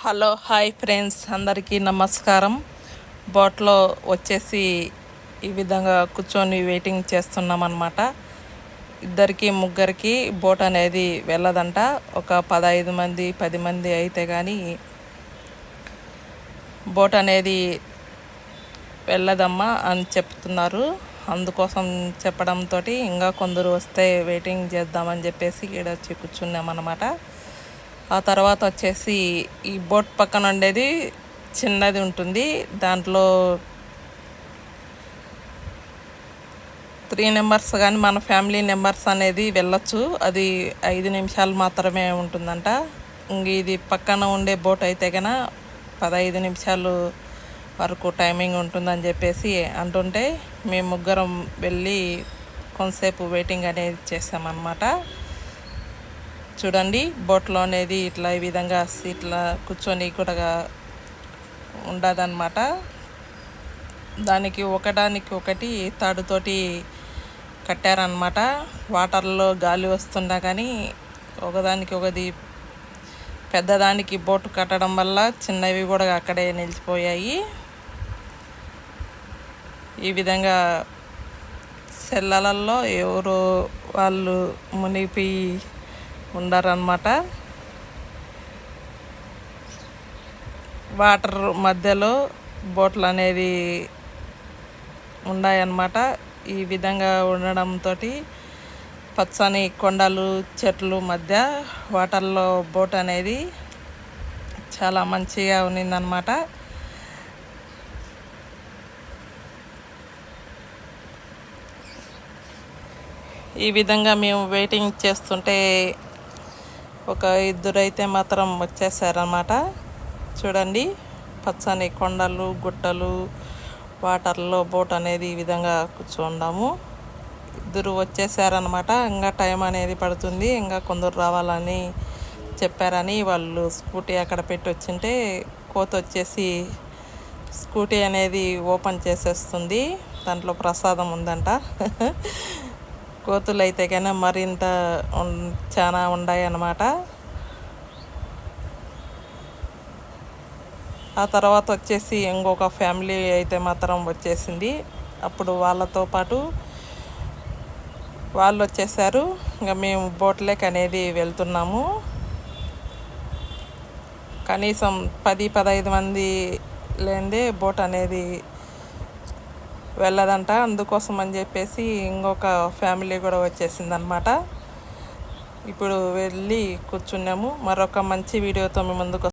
Hello hi friends. అందరికీ నమస్కారం. బోట్లో వచ్చేసి ఈ విధంగా కూర్చొని వెయిటింగ్ చేస్తున్నాం అనమాట ఇద్దరికి ముగ్గురికి బోట్ అనేది వెళ్ళదంట. ఒక పదహైదు మంది పది మంది అయితే కానీ బోట్ అనేది వెళ్ళదమ్మా అని చెప్తున్నారు. అందుకోసం చెప్పడంతో ఇంకా కొందరు వస్తే వెయిటింగ్ చేద్దామని చెప్పేసి ఇక్కడ వచ్చి కూర్చున్నామన్నమాట. ఆ తర్వాత వచ్చేసి ఈ బోట్ పక్కన ఉండేది చిన్నది ఉంటుంది. దాంట్లో త్రీ నెంబర్స్ కానీ మన ఫ్యామిలీ నెంబర్స్ అనేది వెళ్ళొచ్చు. అది ఐదు నిమిషాలు మాత్రమే ఉంటుందంట. ఇది పక్కన ఉండే బోట్ అయితే కన పదహైదు నిమిషాలు వరకు టైమింగ్ ఉంటుందని చెప్పేసి అంటుంటే మేము ముగ్గురం వెళ్ళి కొంతసేపు వెయిటింగ్ అనేది చేసామన్నమాట. చూడండి బోట్లో అనేది ఇట్లా ఈ విధంగా ఇట్లా కూర్చొని కూడా ఉండదన్నమాట. దానికి ఒకటానికి ఒకటి తాడుతోటి కట్టారనమాట వాటర్లో గాలి వస్తున్నా కానీ ఒకదానికి ఒకది పెద్దదానికి బోటు కట్టడం వల్ల చిన్నవి కూడా అక్కడే నిలిచిపోయాయి. ఈ విధంగా సెల్లలలో ఎవరు వాళ్ళు మునిగిపోయి ఉండరన్నమాట. వాటర్ మధ్యలో బోట్లు అనేది ఉన్నాయన్నమాట ఈ విధంగా ఉండడంతో పచ్చని కొండలు చెట్లు మధ్య వాటర్లో బోట్ అనేది చాలా మంచిగా ఉన్నిందనమాట ఈ విధంగా మేము వెయిటింగ్ చేస్తుంటే ఒక ఇద్దరైతే మాత్రం వచ్చేసారనమాట చూడండి పచ్చని కొండలు గుట్టలు వాటర్లో బోట్ అనేది ఈ విధంగా కూర్చుండాము ఇద్దరు వచ్చేసారనమాట ఇంకా టైం అనేది పడుతుంది. ఇంకా కొందరు రావాలని చెప్పారని వాళ్ళు స్కూటీ అక్కడ పెట్టి వచ్చింటే కోత వచ్చేసి స్కూటీ అనేది ఓపెన్ చేసేస్తుంది. దాంట్లో ప్రసాదం ఉందంట. కోతులు అయితే కానీ మరింత చాలా ఉన్నాయి అన్నమాట ఆ తర్వాత వచ్చేసి ఇంకొక ఫ్యామిలీ అయితే మాత్రం వచ్చేసింది. అప్పుడు వాళ్ళతో పాటు వాళ్ళు వచ్చేసారు. ఇంకా మేము బోట్లేక్ అనేది వెళ్తున్నాము. కనీసం పది పదహైదు మంది లేనిదే బోట్ అనేది వెళ్ళదంట. అందుకోసం అని చెప్పేసి ఇంకొక ఫ్యామిలీ కూడా వచ్చేసిందనమాట ఇప్పుడు వెళ్ళి కూర్చున్నాము. మరొక మంచి వీడియోతో మీ ముందుకు